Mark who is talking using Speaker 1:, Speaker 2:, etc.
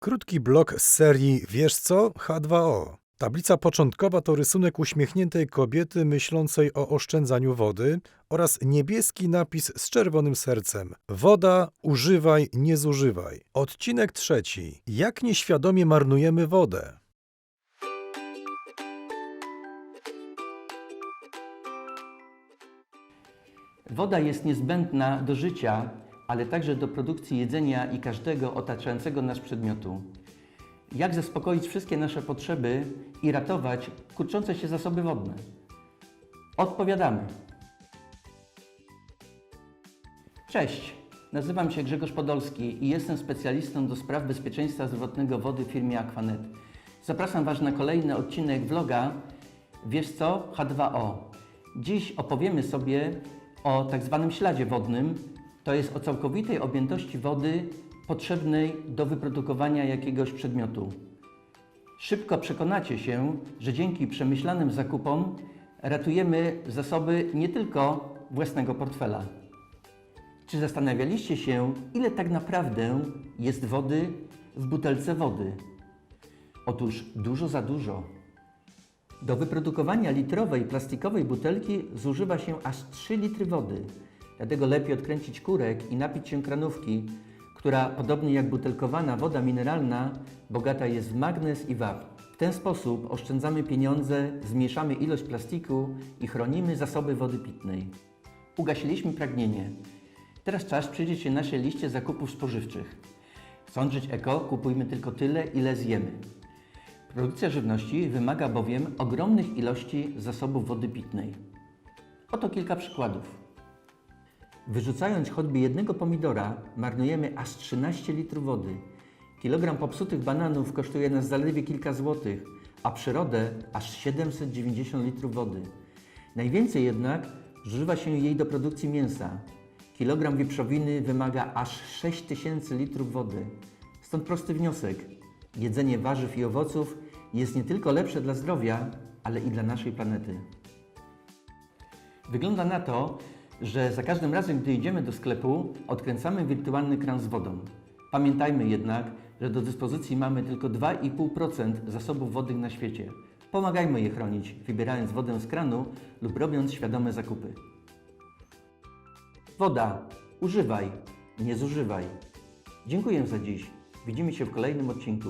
Speaker 1: Krótki blok z serii Wiesz co? H2O. Tablica początkowa to rysunek uśmiechniętej kobiety myślącej o oszczędzaniu wody oraz niebieski napis z czerwonym sercem. Woda, używaj, nie zużywaj. Odcinek trzeci. Jak nieświadomie marnujemy wodę?
Speaker 2: Woda jest niezbędna do życia, ale także do produkcji jedzenia i każdego otaczającego nas przedmiotu. Jak zaspokoić wszystkie nasze potrzeby i ratować kurczące się zasoby wodne? Odpowiadamy. Cześć, nazywam się Grzegorz Podolski i jestem specjalistą do spraw bezpieczeństwa zdrowotnego wody w firmie Aquanet. Zapraszam Was na kolejny odcinek vloga Wiesz co? H2O. Dziś opowiemy sobie o tak zwanym śladzie wodnym, to jest o całkowitej objętości wody potrzebnej do wyprodukowania jakiegoś przedmiotu. Szybko przekonacie się, że dzięki przemyślanym zakupom ratujemy zasoby nie tylko własnego portfela. Czy zastanawialiście się, ile tak naprawdę jest wody w butelce wody? Otóż dużo za dużo. Do wyprodukowania litrowej plastikowej butelki zużywa się aż 3 litry wody. Dlatego lepiej odkręcić kurek i napić się kranówki, która podobnie jak butelkowana woda mineralna bogata jest w magnez i wapń. W ten sposób oszczędzamy pieniądze, zmniejszamy ilość plastiku i chronimy zasoby wody pitnej. Ugasiliśmy pragnienie. Teraz czas przyjrzeć się naszej liście zakupów spożywczych. Chcąc żyć eko, kupujmy tylko tyle, ile zjemy. Produkcja żywności wymaga bowiem ogromnych ilości zasobów wody pitnej. Oto kilka przykładów. Wyrzucając choćby jednego pomidora, marnujemy aż 13 litrów wody. Kilogram popsutych bananów kosztuje nas zaledwie kilka złotych, a przyrodę aż 790 litrów wody. Najwięcej jednak zużywa się jej do produkcji mięsa. Kilogram wieprzowiny wymaga aż 6000 litrów wody. Stąd prosty wniosek. Jedzenie warzyw i owoców jest nie tylko lepsze dla zdrowia, ale i dla naszej planety. Wygląda na to, że za każdym razem, gdy idziemy do sklepu, odkręcamy wirtualny kran z wodą. Pamiętajmy jednak, że do dyspozycji mamy tylko 2,5% zasobów wodnych na świecie. Pomagajmy je chronić, wybierając wodę z kranu lub robiąc świadome zakupy. Woda. Używaj, nie zużywaj. Dziękuję za dziś. Widzimy się w kolejnym odcinku.